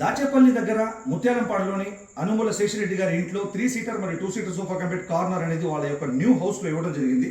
దాచేపల్లి దగ్గర ముత్యాలంపాడులోని అనుమూల శేషిరెడ్డి గారి ఇంట్లో త్రీ సీటర్ మరియు two seater sofa cum bed corner అనేది వాళ్ళ యొక్క న్యూ హౌస్లో ఇవ్వడం జరిగింది.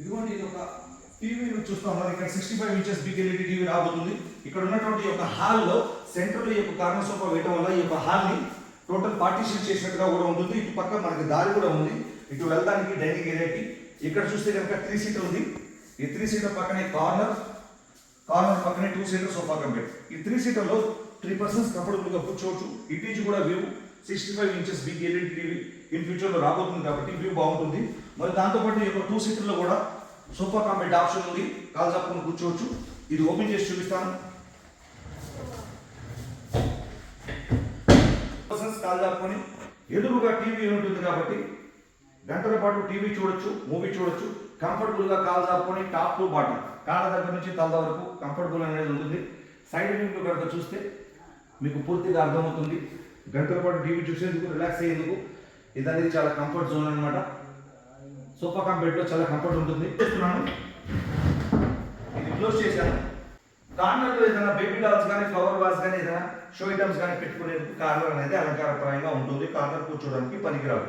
ఇదిగోండి ఇది ఒక టీవీ చూస్తా ఉన్నారు. ఇక్కడ sixty five inches big LED TV రాబోతుంది. ఇక్కడ ఉన్నటువంటి యొక్క హాల్లో సెంటర్ ఈ యొక్క కార్నర్ సోఫా వేయడం వల్ల ఈ యొక్క హాల్ని టోటల్ పార్టీషన్ చేసినట్టుగా కూడా ఉంటుంది. ఇటు పక్క మనకి దారి కూడా ఉంది. ఇటు వెళ్ళడానికి డైనింగ్ ఏరియాకి ఇక్కడ చూస్తే కనుక త్రీ సీటర్ ఉంది. ఈ త్రీ సీటర్ పక్కనే కార్నర్ కార్నర్ పక్కనే టూ సీటర్ సోఫా కంపెనీ ఈ త్రీ సీటర్లో త్రీ పర్సన్స్ కంఫర్టబుల్గా కూర్చోవచ్చు. ఇటు నుంచి కూడా view sixty five inches big LED TV in ఫ్యూచర్లో రాబోతుంది కాబట్టి వ్యూ బాగుంటుంది. మరి దాంతోపాటు ఈ యొక్క టూ సీటర్లో కూడా సోఫా కాంపెట్ ఆప్షన్ ఉంది. కాల్ తప్పకుండా కూర్చోవచ్చు. ఇది ఓపెన్ చేసి చూపిస్తాను. పర్సన్స్ కాల్ చెప్పుకొని ఎదురుగా టీవీ ఉంటుంది కాబట్టి గంటల పాటు టీవీ చూడొచ్చు మూవీ చూడొచ్చు కంఫర్టబుల్గా కాల్ చాపుకొని టాప్ టు బాటమ్ కాళ్ళ దగ్గర నుంచి తల వరకు కంఫర్టబుల్ అనేది ఉంటుంది. సైడ్ వ్యూ కనుక చూస్తే మీకు పూర్తిగా అర్థమవుతుంది. గంటల పాటు టీవీ చూసేందుకు రిలాక్స్ అయ్యేందుకు ఇది అనేది చాలా కంఫర్ట్ జోన్ అనమాట సోఫా కమ్ చాలా కంఫర్ట్ ఉంటుంది. చేస్తున్నాను. ఇది క్లోజ్ చేశాను. కార్నర్లో ఏదైనా బేబీ డాల్స్ కానీ ఫ్లవర్ వాస్ కానీ ఏదైనా షో ఐటమ్స్ కానీ పెట్టుకునేందుకు కార్నర్ అనేది అలంకారప్రాయంగా ఉంటుంది. కార్నర్ కూర్చోడానికి పనికిరాదు.